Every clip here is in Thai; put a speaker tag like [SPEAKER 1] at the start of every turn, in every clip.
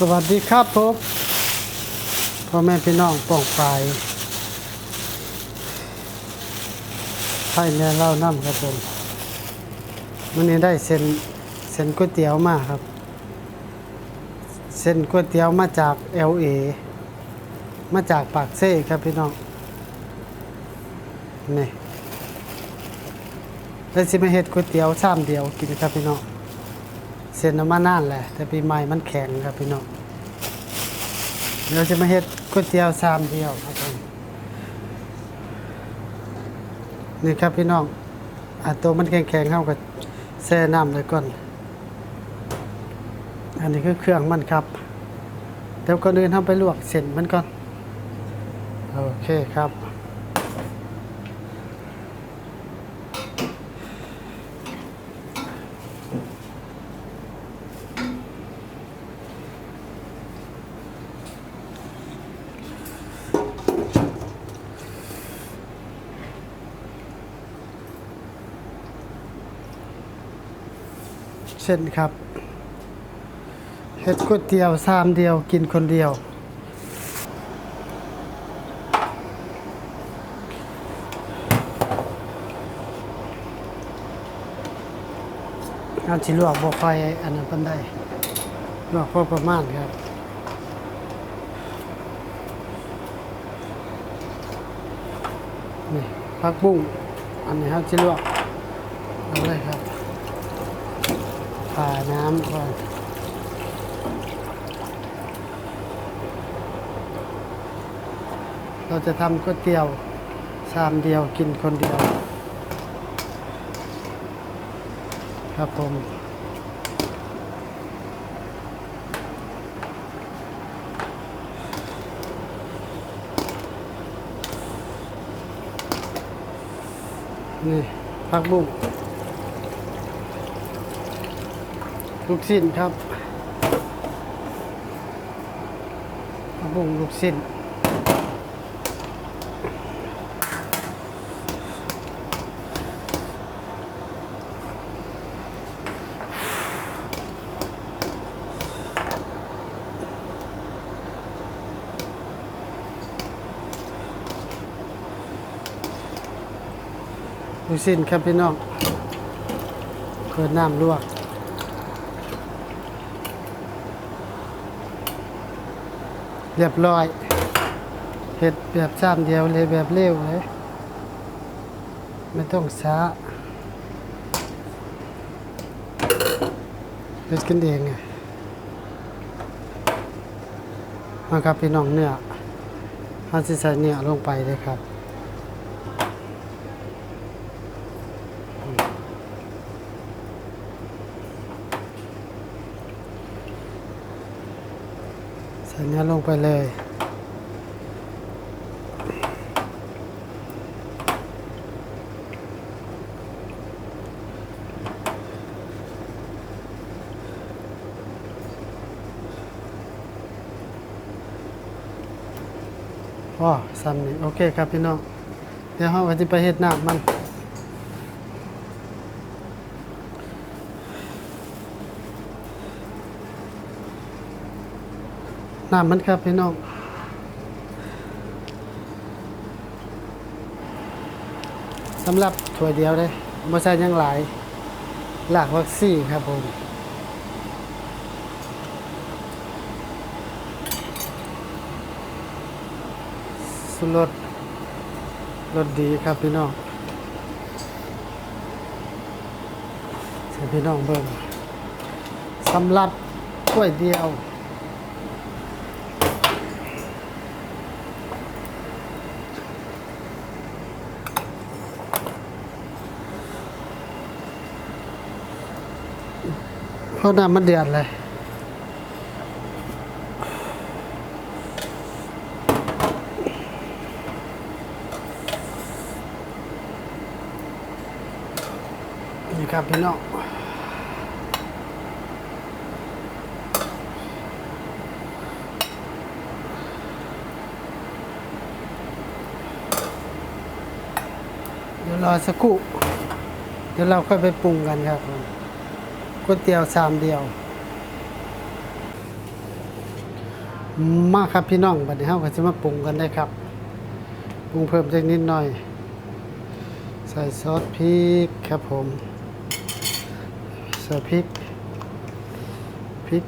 [SPEAKER 1] สวัสดีครับผมพ่อแม่พี่น้องป้องปลายไทยแม่เล่าน้ำครับผมวันนี้ได้เส้นเส้นก๋วยเตี๋ยวมาครับเส้นก๋วยเตี๋ยวมาจาก LA มาจากปากเซ่ครับพี่น้องนี่ได้สิมาเฮ็ดก๋วยเตี๋ยวชามเดียวกินครับพี่น้อง เส้นน้ำมันนานแหละ แต่ปีใหม่มันแข็งครับพี่น้องเดี๋ยวจะมาเฮ็ดก๋วยเตี๋ยวชามเดียวครับนี่ครับพี่น้องอะตัวมันแข็งๆเข้ากับแช่น้ำเลยก่อน อันนี้คือเครื่องมันครับเดี๋ยวก่อนอื่นทำไปลวกเส้นมันก่อน โอเคครับ เช่นครับเฮ็ดก๋วยเตี๋ยวชามเดียวกินคนเดียวเอาสิลวกบ่ค่อยอันนั้นปานใดลวกพอประมาณครับนี่ผักบุ้งอันนี้ครับสิลวกเอาเลยครับ ผ่าน้ำก่อนเราจะทำก๋วยเตี๋ยวชามเดียวกินคนเดียว ครับผมนี่ผักบุ้ง ลูกสิ้นครับผักบุ้งลูกสิ้นลูกสิ้นครับพี่น้องเปิดน้ำลวก เรียบร้อยเห็ดแบบชานเดียวเลยแบบเร็วเลยไม่ต้องช้าเฮ็ดกันเองไงมาครับพี่น้องเนื้อฮันสิใส่เนื้อลงไปเลยครับ ส่เนื้อลงไปเลย อ๋อซ้ำนี่โอเคครับพี่น้อง เดี๋ยวเราจะไปเฮ็ดน้ำมัน น้ำมันครับพี่น้องสำหรับถ้วเดียวเลยบ่ใส่ยังหลาย หลากวักซี่ครับผมสุรสรสดีครับพี่น้องใส่พี่น้องเบิ่งสำหรับถ้วยเดียว เพราะน้ำมันเดือดเลยนี่ครับพี่น้องเดี๋ยวรอสักครู่ เดี๋ยวเราค่อยไปปรุงกันครับ ก๋วยเตี๋ยวชามเดียว มากครับพี่น้องบัดนี้เฮาก็จะมาปรุงกันได้ครับ ปรุงเพิ่มจักนิดหน่อย ใส่ซอสพริกครับผมใส่พริกพริก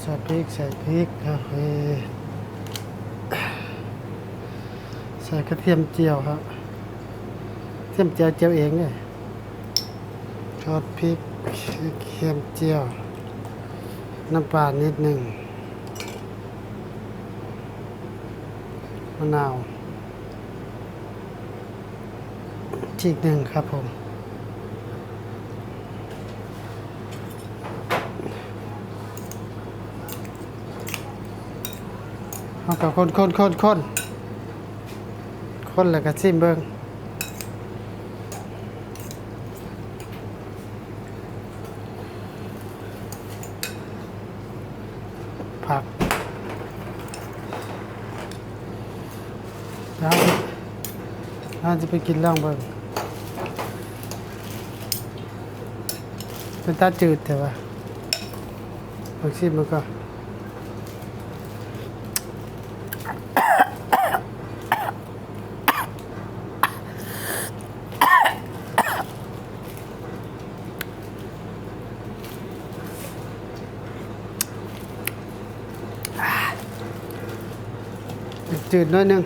[SPEAKER 1] ใส่พริกใส่พริกครับเอ้ยใส่กระเทียมเจียวครับ เทียมเจียวเจียวเองเลยทอดพริกเทียมเจียว น้ำปลานิดหนึ่งมะนาวจีกหนึ่งครับผมเอากับคนคนคนคนคนแล้วก็ซิมเบิง แล้วเราจะไปกินล่องเบิงเป็นตาจืดแต่ว่าผักซิมมันก็จืดน้อยนึง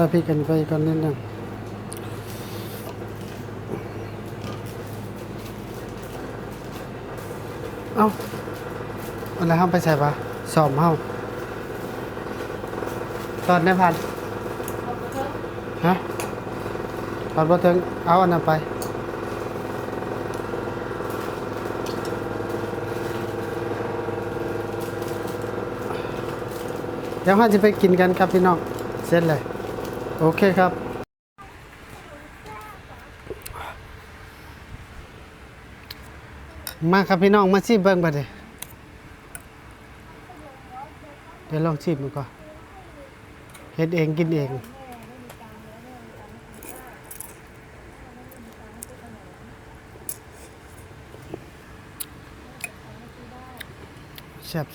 [SPEAKER 1] ใส่พริกกันไปก่อนนิดนึงเอ้าอะไรห้ามไปใส่ปะสอมเฮาตอนได้พันฮะตอนบ่ถึงเอาอันนั้นไปเดี๋ยวเราจะไปกินกันครับพี่น้อง เสร็จเลย โอเคครับ มาครับพี่น้องมาชิมเบิ่งบัดนี้เดี๋ยวลองชิมมันก่อนเฮ็ดเองกินเองแซ่บแ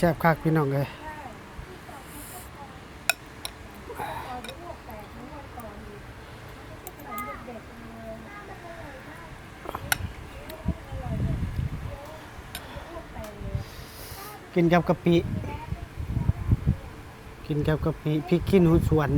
[SPEAKER 1] แซ่บคักพี่น้องเลยกินกับกะปิ กินกับกะปิพริกขี้หนูสวน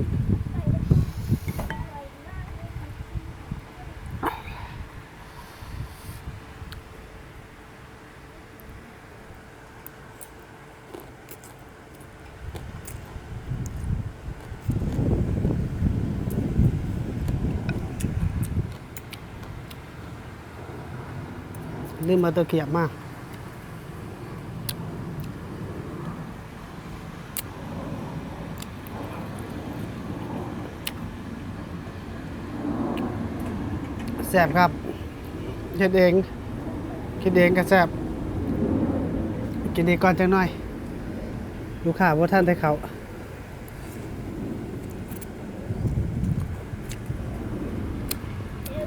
[SPEAKER 1] ลืมมาตะเกียบมาแซ่บครับคิดเองคิดเองก็แซ่บกินดีก่อนจังหน่อย ลูกค้าว่าท่านได้เขา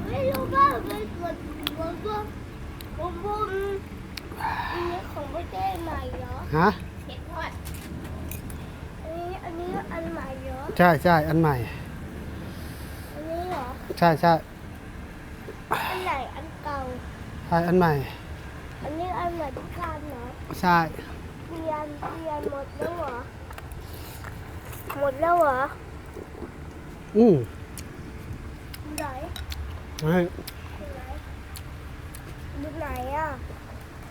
[SPEAKER 2] ไม่รู้ว่าเป็นส่วนผมว่าผมว่าอันนี้ของประเทศใหม่ เหรอ
[SPEAKER 1] ฮะ
[SPEAKER 2] เห็ดทอดอันนี้อันนี้อันใหม่เหรอ
[SPEAKER 1] ใช่ใช่อันใหม่
[SPEAKER 2] อันนี้เหรอ
[SPEAKER 1] ใช่ใช่
[SPEAKER 2] อันไหนอันเก่า
[SPEAKER 1] ใช่อันใหม่
[SPEAKER 2] อันนี้อันใหม่ทุกการเหรอ
[SPEAKER 1] ใช่
[SPEAKER 2] เปลี่ยนเปลี่ยนหมดแล้วเหรอหมดแล้วเหรอ
[SPEAKER 1] อืม
[SPEAKER 2] ไหน
[SPEAKER 1] เฮ้ย
[SPEAKER 2] ไหนดูไหนอะ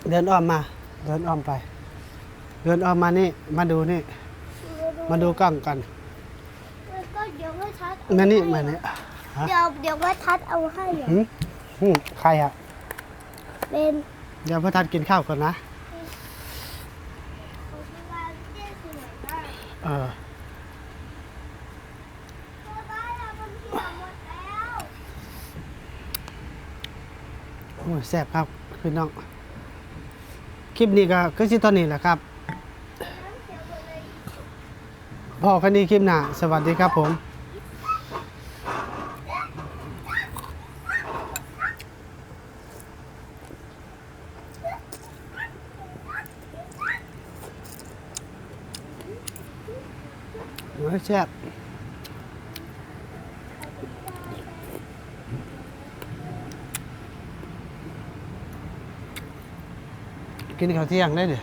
[SPEAKER 1] เดินอ้อมมา เดินอ้อมไป เดินออกมานี่ มาดูนี่ มาดูกล้องกัน
[SPEAKER 2] ก็เดี๋ยวว่
[SPEAKER 1] นี่มาเนี่ย
[SPEAKER 2] เดี๋ยวเดี๋ยวว่าทัดเอาให้อะ
[SPEAKER 1] หืมหืมใครอะ
[SPEAKER 2] เป็น
[SPEAKER 1] เดี๋ยวพ่อทัดกินข้าวก่อนนะ
[SPEAKER 2] เอ
[SPEAKER 1] อ โอ้ยแซ่บครับพี่น้อง คลิปนี้ก็คือสิตอนนี้แหละครับ พอกันนี้คลิปหน้าสวัสดีครับผมโอ้ยแซ่บกินข้าวเที่ยงได้เดี๋ย